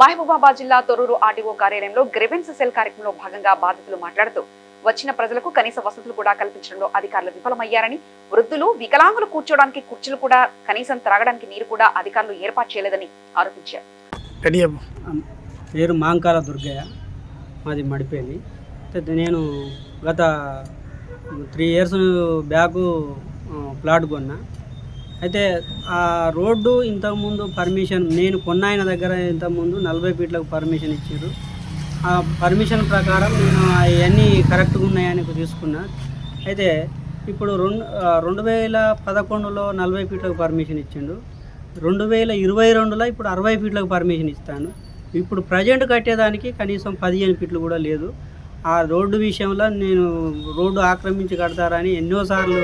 మహబూబాబాద్ జిల్లా తొర్రూరు ఆర్డీఓ కార్యాలయంలో grievance cell కార్యక్రమంలో భాగంగా బాధితులు మాట్లాడుతూ వచ్చిన ప్రజలకు కనీస వసతులు కూడా కల్పించడంలో అధికారులు విఫలమయ్యారని వృద్ధులు వికలాంగులు కూర్చోడానికి కుర్చీలు కూడా కనీసం త్రాగడానికి నీరు కూడా అధికారులు ఏర్పాటు చేయలేదని ఆరోపించారు. పేరు మాంకాల దుర్గయ్య. మాది మడిపేది నేను గత త్రీ ఇయర్స్ బ్యాక్ ప్లాట్ కొన్నా. అయితే ఆ రోడ్డు ఇంతకుముందు పర్మిషన్ నేను కొన్న ఆయన దగ్గర ఇంతకుముందు నలభై ఫీట్లకు పర్మిషన్ ఇచ్చారు. ఆ పర్మిషన్ ప్రకారం నేను అవన్నీ కరెక్ట్గా ఉన్నాయని తీసుకున్నా. అయితే ఇప్పుడు రెండు రెండు వేల పదకొండులో నలభై ఫీట్లకు పర్మిషన్ ఇచ్చిండు. రెండు వేల ఇరవై రెండులో ఇప్పుడు అరవై ఫీట్లకు పర్మిషన్ ఇస్తాను. ఇప్పుడు ప్రజెంట్ కట్టేదానికి కనీసం పదిహేను ఫీట్లు కూడా లేదు. ఆ రోడ్డు విషయంలో నేను రోడ్డు ఆక్రమించి కడతారని ఎన్నోసార్లు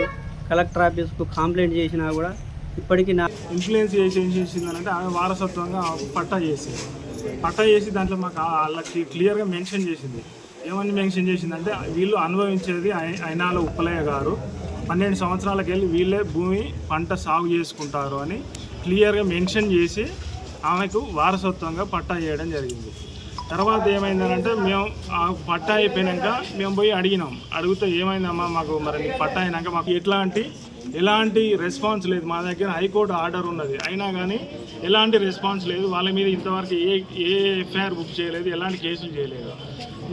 కలెక్టర్ ఆఫీస్కు కంప్లైంట్ చేసినా కూడా ఇప్పటికీ నా ఇన్ఫ్లుయెన్స్ చేసి ఏం చేసిందనంటే ఆమె వారసత్వంగా పట్టా చేసింది. పట్టా చేసి దాంట్లో మాకు వాళ్ళకి క్లియర్గా మెన్షన్ చేసింది. ఏమని మెన్షన్ చేసిందంటే వీళ్ళు అనుభవించేది అయినాల ఉప్పలయ్య గారు. పన్నెండు సంవత్సరాలకు వెళ్ళి వీళ్ళే భూమి పంట సాగు చేసుకుంటారు అని క్లియర్గా మెన్షన్ చేసి ఆమెకు వారసత్వంగా పట్టా చేయడం జరిగింది. తర్వాత ఏమైందనంటే మేము ఆ పట్టా అయిపోయినాక మేము పోయి అడిగినాం. అడిగితే ఏమైందమ్మా మాకు మరి పట్టా అయినాక మాకు ఎట్లాంటి ఎలాంటి రెస్పాన్స్ లేదు. మా దగ్గర హైకోర్టు ఆర్డర్ ఉన్నది. అయినా కానీ ఎలాంటి రెస్పాన్స్ లేదు. వాళ్ళ మీద ఇంతవరకు ఏ ఏ ఎఫ్ఐఆర్ బుక్ చేయలేదు. ఎలాంటి కేసులు చేయలేదు.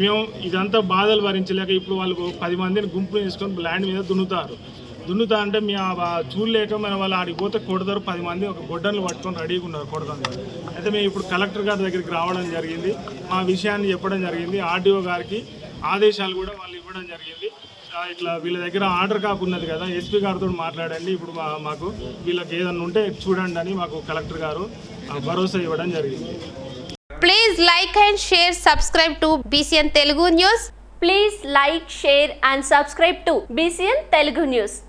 మేము ఇదంతా బాధలు భరించలేక ఇప్పుడు వాళ్ళు పది మందిని గుంపు వేసుకొని ల్యాండ్ మీద దున్నుతారు. దున్నుతా అంటే మీ ఆ చూడలేక మన వాళ్ళు ఆడికి పోతే కొడతారు. పది మంది ఒక గొడ్డలు పట్టుకొని రెడీగా ఉన్నారు కొడతాం అయితే మేము ఇప్పుడు కలెక్టర్ గారి దగ్గరికి రావడం జరిగింది. మా విషయాన్ని చెప్పడం జరిగింది. ఆర్డీఓ గారికి ఆదేశాలు కూడా వాళ్ళు ఇవ్వడం జరిగింది. ఇట్లా వీళ్ళ దగ్గర ఆర్డర్ కాకున్నది కదా ఎస్పీ గారితో మాట్లాడండి ఇప్పుడు మాకు వీళ్ళకి ఏదన్నా ఉంటే చూడండి అని మాకు కలెక్టర్ గారు భరోసా ఇవ్వడం జరిగింది. Please like and share subscribe to B C N Telugu news please like share and subscribe to B C N Telugu news